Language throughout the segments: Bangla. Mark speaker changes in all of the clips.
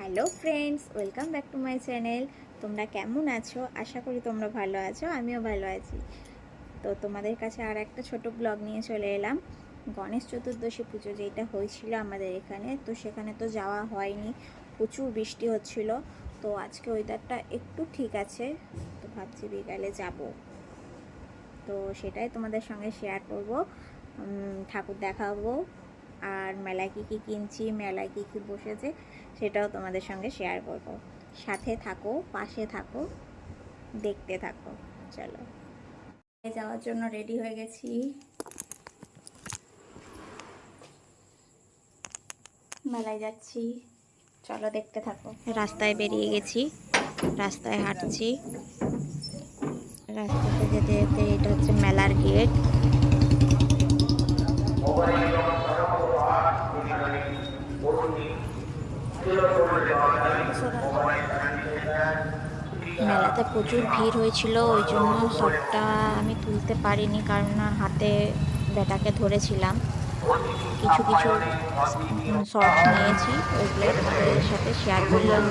Speaker 1: Hello friends, welcome back to my channel. তোমরা কেমন আছো? আশা করি তোমরা ভালো আছো, আমিও ভালো আছি। তো তোমাদের কাছে আর একটা ছোট ব্লগ নিয়ে চলে এলাম। গণেশ চতুর্দশী পুজো যেটা হয়েছিল আমাদের এখানে, তো সেখানে তো যাওয়া হয়নি, প্রচুর বৃষ্টি হচ্ছিল। তো আজকে ওয়েদারটা একটু ঠিক আছে, তো ভাবছি বিকালে যাব। তো সেটাই তোমাদের সঙ্গে শেয়ার করব। ঠাকুর দেখাবো। আর মেলায় কী কী কিনছি, মেলায় কী কী বসেছে সেটাও তোমাদের সঙ্গে শেয়ার করব। সাথে থাকো, পাশে থাকো, দেখতে থাকো। চলো। যাওয়ার জন্য রেডি হয়ে গেছি। মেলায় যাচ্ছি। চলো দেখতে থাকো। রাস্তায় বেরিয়ে গেছি। রাস্তায় হাঁটছি। রাস্তাতে যেতে যেতে এটা হচ্ছে মেলার গেট মেলাতে প্রচুর ভিড় হয়েছিল, ওই জন্য সবটা আমি তুলতে পারিনি কারণ না, হাতে বেটাকে ধরেছিলাম। কিছু কিছু শর্ট নিয়েছি ওইগুলো তোমাদের সাথে শেয়ার করলাম।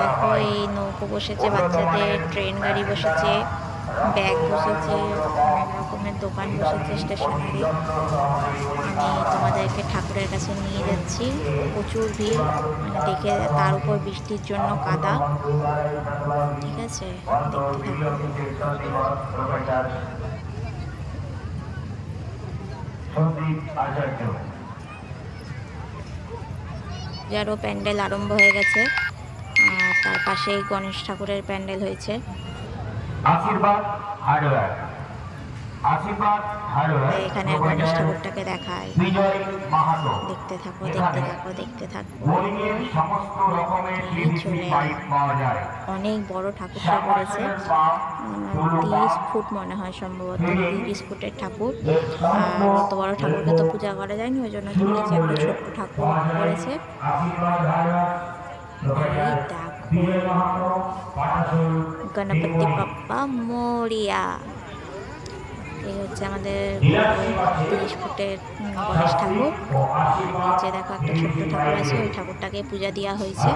Speaker 1: দেখো এই নৌকো বসেছে, বাচ্চাদের ট্রেন গাড়ি বসেছে। ব্যাগ বসেছে অনেক রকমের দোকান বসেছে স্টেশনারি। আমি তোমাদেরকে ঠাকুরের কাছে নিয়ে যাচ্ছি। প্রচুর ভিড় মানে দেখে তার উপর বৃষ্টির জন্য কাদা। ঠিক আছে যারও প্যান্ডেল আরম্ভ হয়ে গেছে। তার পাশেই গণেশ ঠাকুরের প্যান্ডেল হয়েছে।
Speaker 2: আশীর্বাদ হার্ডওয়্যার আশীর্বাদ হার্ডওয়্যার
Speaker 1: এখানে গণেশ ঠাকুরটাকে দেখায়
Speaker 2: বিজয় মাহাতো।
Speaker 1: দেখতে থাকো দেখতে থাকো দেখতে থাকো।
Speaker 2: বোলিংয়ের সমস্ত রকমের পিভিসি পাইপ পাওয়া যায়।
Speaker 1: অনেক বড় ঠাকুরটা করেছে তিরিশ ফুট মনে হয় সম্ভবত তিরিশ ফুটের ঠাকুর। আর অত বড় ঠাকুরকে তো পূজা করা যায়নি ওই জন্য নিচে একটা ছোট্ট ঠাকুর করেছে। দেখো। গণপতি বাপ্পা মরিয়া। এই হচ্ছে আমাদের তিরিশ ফুটের গণেশ ঠাকুর। নিচে দেখো একটা ছোট্ট ঠাকুর আছে, ওই ঠাকুরটাকে পূজা দেওয়া হয়েছে।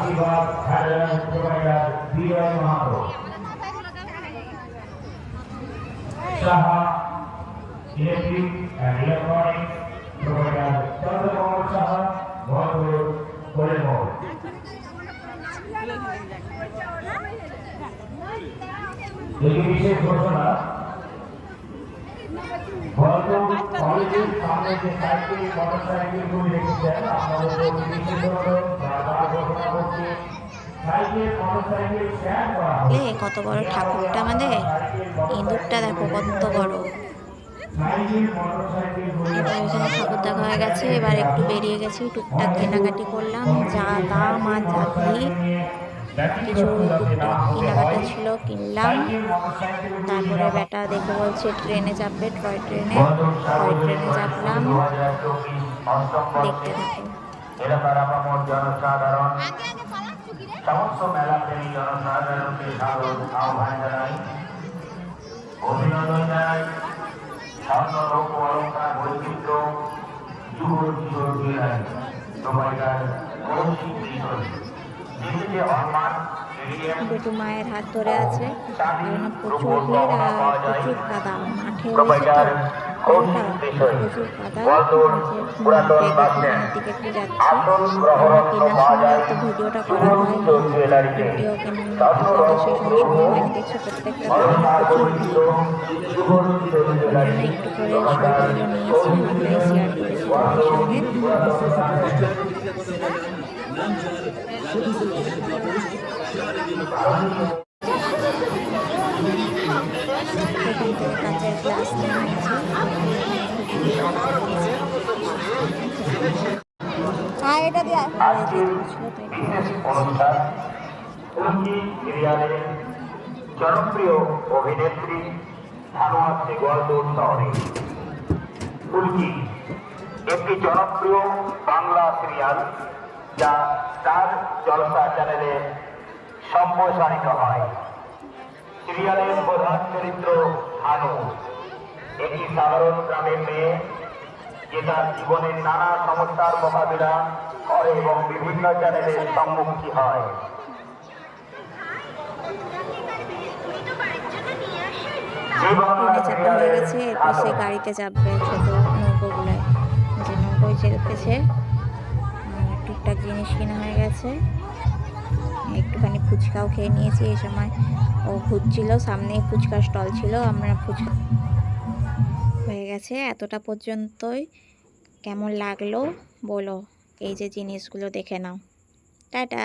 Speaker 2: এই বিশেষ ঘোষণা সামনে যে সাইকেল মোটর সাইকেলগুলি রেখেছেন আপনাদের বিশেষ করছি হবে।
Speaker 1: এ কত বড় ঠাকুরটা আমাদের ইঁদুরটা দেখো কত বড়।
Speaker 2: সাইকেল
Speaker 1: এবার এখানে ঠাকুর দেখা হয়ে গেছে এবার একটু বেরিয়ে গেছি টুকটাক কেনাকাটি করলাম যা দাম আর যা ভিড়। কিছু টুকটাক কেনাকাটা ছিল কিনলাম। তারপরে বেটা দেখে বলছে ট্রেনে চাপবে টয় ট্রেনে টয় ট্রেনে চাপলাম। দেখতে থাকো।
Speaker 2: সমস্ত মেলা প্রেমী জনসাধারণকে স্বাগত আহ্বান জানাই। অভিনন্দন জানাই। স্বর্ণ অলঙ্কার বৈচিত্র্য যুব কিশোর সবাইকার কৌশিক বিষয় নিজেকে অসম্মান স্টেডিয়াম
Speaker 1: দুটো মায়ের হাত ধরে আছে প্রচুর ভিড় আর প্রচুর কাদা মাঠে প্রচুর কাদা দিকে একটু যাচ্ছি। কেনার সময় তো ভিডিওটা করা হয় ভিডিও কেনার সেই সময় সময় হয়নি প্রত্যেকটা প্রচুর একটু করে ছবিগুলো নিয়েছি আমরাই শেয়ার করেছি সঙ্গে কাঁচের গ্লাস হ্যাঁ
Speaker 2: সিরিয়ালের জনপ্রিয় অভিনেত্রী ধানোয়ার গোয়ালদোর শহরে। ফুলকি একটি জনপ্রিয় বাংলা সিরিয়াল যা স্টার জলসা চ্যানেলে সম্প্রসারিত হয়। সিরিয়ালের প্রধান চরিত্র হানু একটি সাধারণ গ্রামের মেয়ে যে তার জীবনের নানা সমস্যার মোকাবিলা করে এবং বিভিন্ন চ্যানেলের সম্মুখী হয়।
Speaker 1: চাপা হয়ে গেছে এরপর সে গাড়িতে চাপবে ছোট নৌকোগুলোয়। যে নৌকোয় চেপেছে টুকটাক জিনিস কেনা হয়ে গেছে। একটুখানি ফুচকাও খেয়ে নিয়েছি এই সময়। ও ঘুরছিল, সামনেই ফুচকা স্টল ছিল, আমরা ফুচকা হয়ে গেছে। এতটা পর্যন্তই কেমন লাগল বলো? এই যে জিনিসগুলো দেখে নাও। টাটা!